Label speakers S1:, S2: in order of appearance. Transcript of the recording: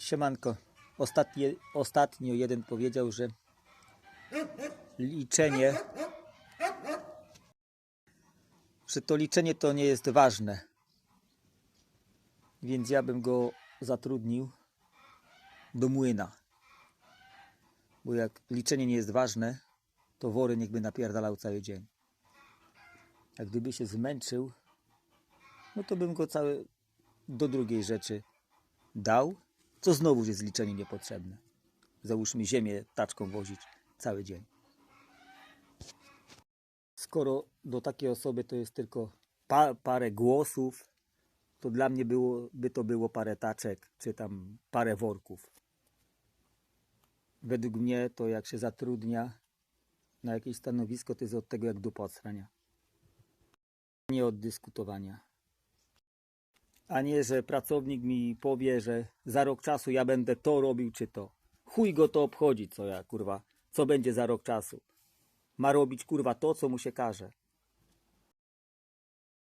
S1: Siemanko. Ostatnie, ostatnio jeden powiedział, że liczenie, że to liczenie to nie jest ważne. Więc ja bym go zatrudnił do młyna. Bo jak liczenie nie jest ważne, to wory niechby napierdalał cały dzień. A gdyby się zmęczył, no to bym go cały do drugiej rzeczy dał, co znowu jest liczenie niepotrzebne. Załóżmy ziemię taczką wozić cały dzień. Skoro do takiej osoby to jest tylko pa, parę głosów, to dla mnie było, by to było parę taczek, czy tam parę worków. Według mnie to jak się zatrudnia na jakieś stanowisko, to jest od tego jak dupa od srania. Nie od dyskutowania. A nie, że pracownik mi powie, że za rok czasu ja będę to robił czy to. Chuj go to obchodzi, co ja kurwa, co będzie za rok czasu. Ma robić kurwa to, co mu się każe.